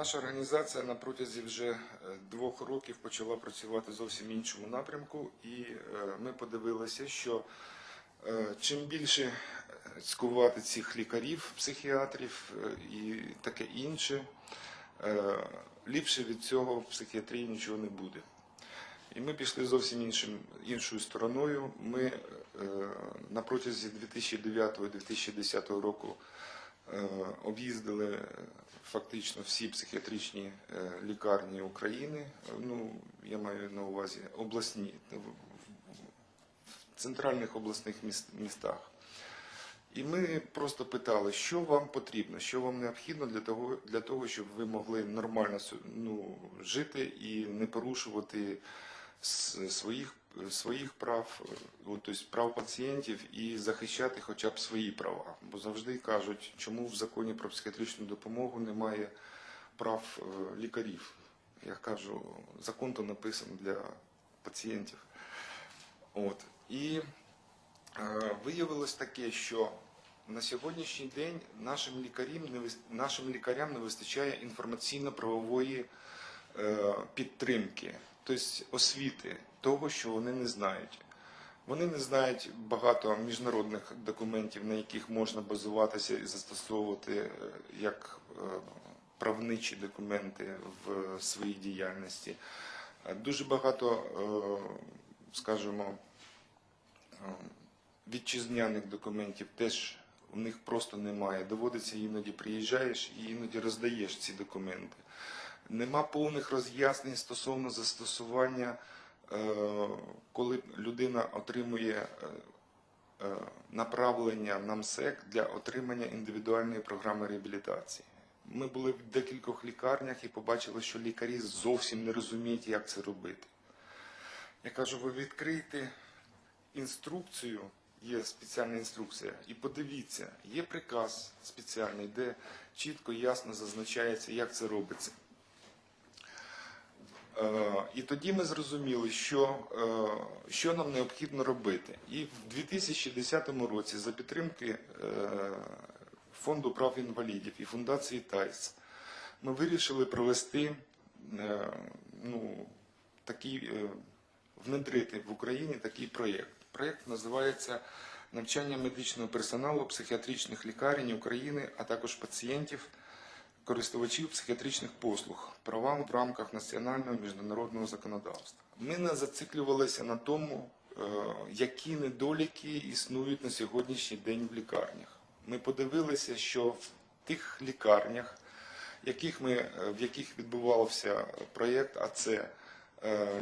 Наша організація на протязі вже е, двох років почала працювати зовсім іншому напрямку, і е, ми подивилися, що е, чим більше цькувати цих лікарів, психіатрів і таке інше, ліпше від цього в психіатрії нічого не буде. І ми пішли зовсім іншим, іншою стороною. Ми на протязі 2009-2010 року об'їздили е, фактично всі психіатричні е, лікарні України. Ну, я маю на увазі обласні, в- центральних обласних міс- містах. І ми просто питали, що вам потрібно, що вам необхідно для того, для того щоб ви могли нормально ну, жити і не порушувати своїх, своїх прав, тобто прав пацієнтів і захищати хоча б свої права. Бо завжди кажуть, чому в законі про психіатричну допомогу немає прав е, лікарів. Я кажу, закон то написаний для пацієнтів. От. І Е, Виявилось таке, що на сьогоднішній день нашим лікарям не нашим лікарям не вистачає інформаційно-правової е, підтримки, тобто освіти того, що вони не знають. Вони не знають багато міжнародних документів, на яких можна базуватися і застосовувати е, як е, правничі документи в своїй діяльності. Е, Дуже багато, скажімо, вітчизняних документів теж у них просто немає. Доводиться іноді приїжджаєш і іноді роздаєш ці документи. Нема повних роз'яснень стосовно застосування, е, коли людина отримує е, е, направлення на МСЕК для отримання індивідуальної програми реабілітації. Ми були в декількох лікарнях і побачили, що лікарі зовсім не розуміють, як це робити. Я кажу, ви відкрийте інструкцію, є спеціальна інструкція, і подивіться, є приказ спеціальний, де чітко ясно зазначається, як це робиться. Е, І тоді ми зрозуміли, що, е, що нам необхідно робити. І в 2010 році за підтримки е, Фонду прав інвалідів і фундації ТАЙС ми вирішили провести ну, такий, внедрити в Україні такий проєкт. Проєкт називається Навчання медичного персоналу психіатричних лікарень України, а також пацієнтів, користувачів психіатричних послуг, правам в рамках національного міжнародного законодавства. Ми не зациклювалися на тому, е, які недоліки існують на сьогоднішній день в лікарнях. Ми подивилися, що в тих лікарнях, яких ми, е, в яких відбувався проєкт, а це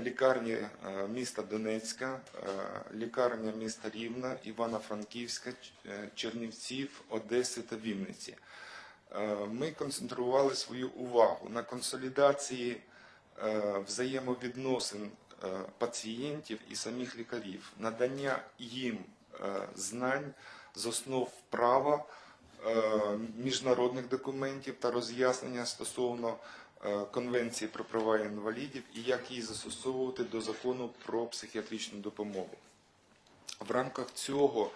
лікарні е, міста Донецька, е, лікарня міста Рівна, Івано-Франківська, е, Чернівців, Одеси та Вінниці. Е, Ми концентрували свою увагу на консолідації е, взаємовідносин е, пацієнтів і самих лікарів, надання їм е, знань з основ права, е, міжнародних документів та роз'яснення стосовно е, Конвенції про права інвалідів і як її застосовувати до закону про психіатричну допомогу. В рамках цього,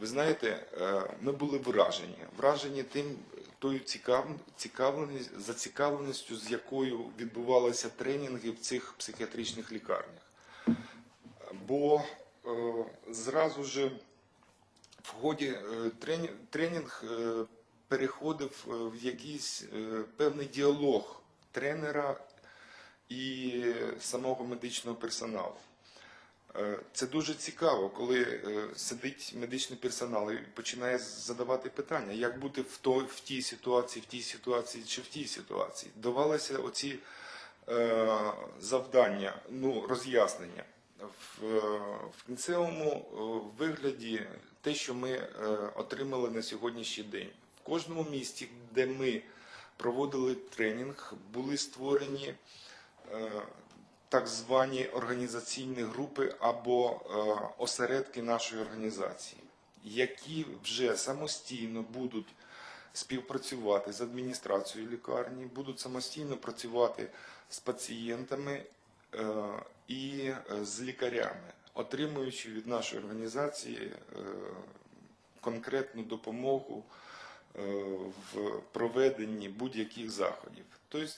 ви знаєте, е, ми були вражені. Вражені тим тою цікав... зацікавленістю, з якою відбувалися тренінги в цих психіатричних лікарнях. Бо е, зразу же в ході е, тренінг е, переходив е, в якийсь е, певний діалог тренера і самого медичного персоналу. Е, Це дуже цікаво, коли е, сидить медичний персонал і починає задавати питання, як бути в, той, в тій ситуації, в тій ситуації чи в тій ситуації. Давалися оці е, завдання, ну, роз'яснення. В, е, в кінцевому вигляді те, що ми отримали на сьогоднішній день. В кожному місті, де ми проводили тренінг, були створені е, так звані організаційні групи або е, осередки нашої організації, які вже самостійно будуть співпрацювати з адміністрацією лікарні, будуть самостійно працювати з пацієнтами е, і з лікарями, отримуючи від нашої організації конкретну допомогу в проведенні будь-яких заходів. Тобто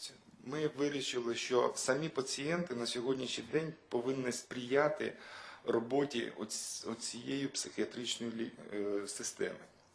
ми вирішили, що самі пацієнти на сьогоднішній день повинні сприяти роботі оцієї психіатричної е, системи.